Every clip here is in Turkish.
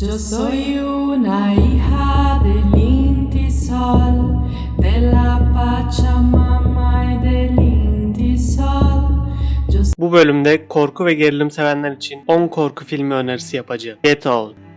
Yo soy una hija del Inti de la Pachamama y del Inti Sol. Bu bölümde korku ve gerilim sevenler için 10 korku filmi önerisi yapacağım. Get Out.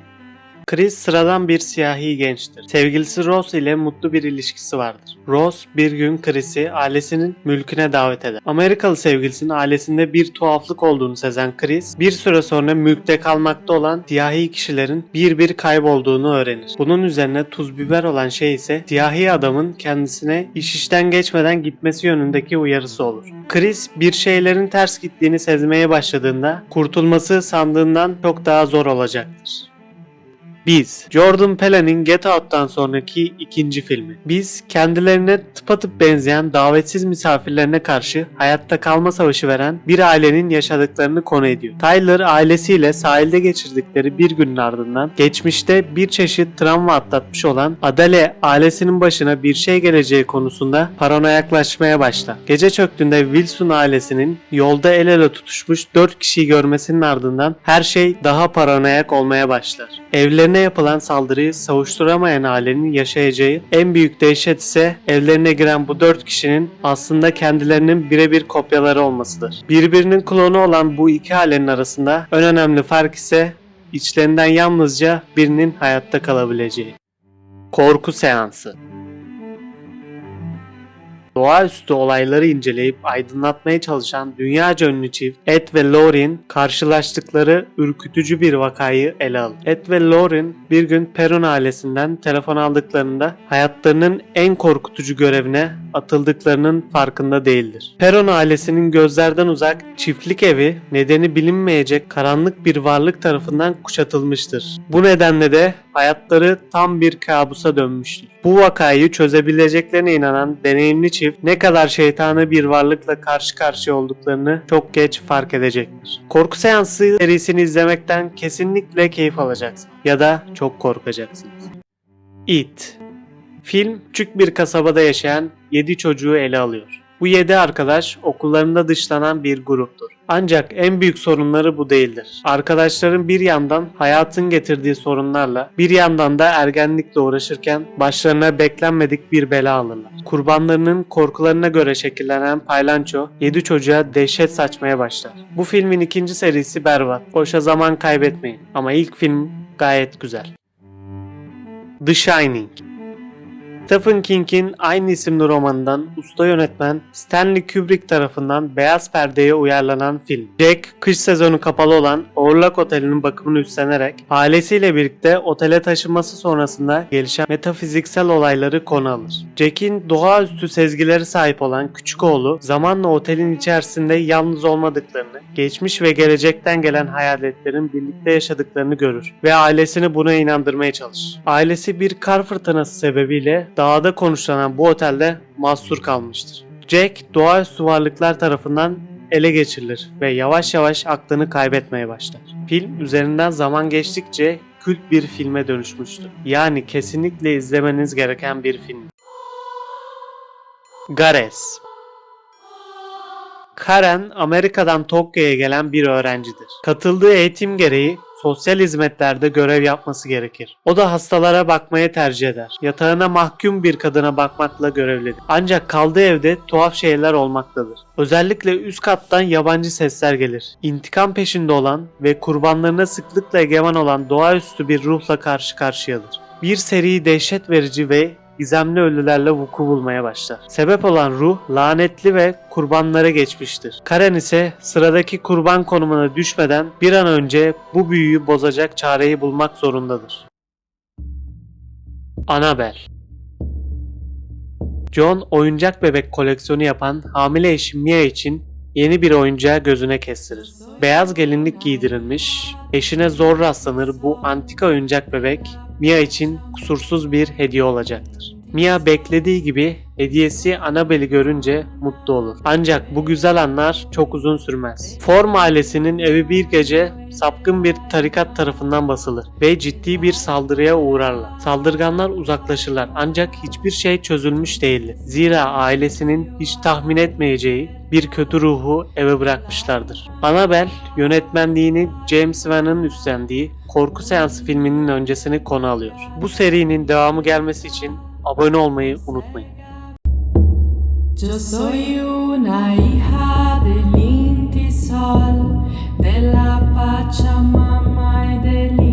Chris sıradan bir siyahi gençtir. Sevgilisi Rose ile mutlu bir ilişkisi vardır. Rose bir gün Chris'i ailesinin mülküne davet eder. Amerikalı sevgilisinin ailesinde bir tuhaflık olduğunu sezen Chris, bir süre sonra mülkte kalmakta olan siyahi kişilerin bir bir kaybolduğunu öğrenir. Bunun üzerine tuz biber olan şey ise siyahi adamın kendisine iş işten geçmeden gitmesi yönündeki uyarısı olur. Chris bir şeylerin ters gittiğini sezmeye başladığında kurtulması sandığından çok daha zor olacaktır. Biz, Jordan Peele'nin Get Out'tan sonraki ikinci filmi. Biz, kendilerine tıpatıp benzeyen davetsiz misafirlerine karşı hayatta kalma savaşı veren bir ailenin yaşadıklarını konu ediyor. Tyler ailesiyle sahilde geçirdikleri bir günün ardından geçmişte bir çeşit travma atlatmış olan Adele ailesinin başına bir şey geleceği konusunda paranoyaklaşmaya başlar. Gece çöktüğünde Wilson ailesinin yolda el ele tutuşmuş 4 kişiyi görmesinin ardından her şey daha paranoyak olmaya başlar. Evlerine yapılan saldırıyı savuşturamayan ailenin yaşayacağı en büyük dehşet ise evlerine giren bu 4 kişinin aslında kendilerinin birebir kopyaları olmasıdır. Birbirinin klonu olan bu iki ailenin arasında en önemli fark ise içlerinden yalnızca birinin hayatta kalabileceği. Korku seansı Doğaüstü olayları inceleyip aydınlatmaya çalışan dünyaca ünlü çift Ed ve Lauren karşılaştıkları ürkütücü bir vakayı ele alır. Ed ve Lauren bir gün Perron ailesinden telefon aldıklarında hayatlarının en korkutucu görevine atıldıklarının farkında değildir. Perron ailesinin gözlerden uzak çiftlik evi nedeni bilinmeyecek karanlık bir varlık tarafından kuşatılmıştır. Bu nedenle de hayatları tam bir kabusa dönmüştür. Bu vakayı çözebileceklerine inanan deneyimli çift ne kadar şeytani bir varlıkla karşı karşıya olduklarını çok geç fark edecektir. Korku seansı serisini izlemekten kesinlikle keyif alacaksınız ya da çok korkacaksınız. It Film küçük bir kasabada yaşayan 7 çocuğu ele alıyor. Bu 7 arkadaş okullarında dışlanan bir gruptur. Ancak en büyük sorunları bu değildir. Arkadaşların bir yandan hayatın getirdiği sorunlarla bir yandan da ergenlikle uğraşırken başlarına beklenmedik bir bela alırlar. Kurbanlarının korkularına göre şekillenen paylanço 7 çocuğa dehşet saçmaya başlar. Bu filmin ikinci serisi berbat. Boşa zaman kaybetmeyin ama ilk film gayet güzel. The Shining Stephen King'in aynı isimli romanından usta yönetmen Stanley Kubrick tarafından beyaz perdeye uyarlanan film. Jack, kış sezonu kapalı olan Overlook Oteli'nin bakımını üstlenerek ailesiyle birlikte otele taşınması sonrasında gelişen metafiziksel olayları konu alır. Jack'in doğaüstü sezgileri sahip olan küçük oğlu zamanla otelin içerisinde yalnız olmadıklarını, geçmiş ve gelecekten gelen hayaletlerin birlikte yaşadıklarını görür ve ailesini buna inandırmaya çalışır. Ailesi bir kar fırtınası sebebiyle dağda konuşlanan bu otelde mahsur kalmıştır. Jack doğaüstü varlıklar tarafından ele geçirilir ve yavaş yavaş aklını kaybetmeye başlar. Film üzerinden zaman geçtikçe kült bir filme dönüşmüştür. Yani kesinlikle izlemeniz gereken bir film. Gares Karen Amerika'dan Tokyo'ya gelen bir öğrencidir. Katıldığı eğitim gereği sosyal hizmetlerde görev yapması gerekir. O da hastalara bakmaya tercih eder. Yatağına mahkum bir kadına bakmakla görevlidir. Ancak kaldığı evde tuhaf şeyler olmaktadır. Özellikle üst kattan yabancı sesler gelir. İntikam peşinde olan ve kurbanlarına sıklıkla egemen olan doğaüstü bir ruhla karşı karşıyadır. Bir seri dehşet verici ve gizemli ölülerle vuku bulmaya başlar. Sebep olan ruh lanetli ve kurbanlara geçmiştir. Karen ise sıradaki kurban konumuna düşmeden bir an önce bu büyüyü bozacak çareyi bulmak zorundadır. Annabelle John oyuncak bebek koleksiyonu yapan hamile eşi Mia için yeni bir oyuncağı gözüne kestirir. Beyaz gelinlik giydirilmiş, eşine zor rastlanır bu antika oyuncak bebek Mia için kusursuz bir hediye olacaktır. Mia beklediği gibi hediyesi Annabelle'i görünce mutlu olur. Ancak bu güzel anlar çok uzun sürmez. Form ailesinin evi bir gece sapkın bir tarikat tarafından basılır ve ciddi bir saldırıya uğrarlar. Saldırganlar uzaklaşırlar ancak hiçbir şey çözülmüş değildir. Zira ailesinin hiç tahmin etmeyeceği bir kötü ruhu eve bırakmışlardır. Annabelle yönetmenliğini James Wan'ın üstlendiği Korku Seansı filminin öncesini konu alıyor. Bu serinin devamı gelmesi için abone olmayı unutmayın. Yo soy una hija del Inti de la Pachamama y del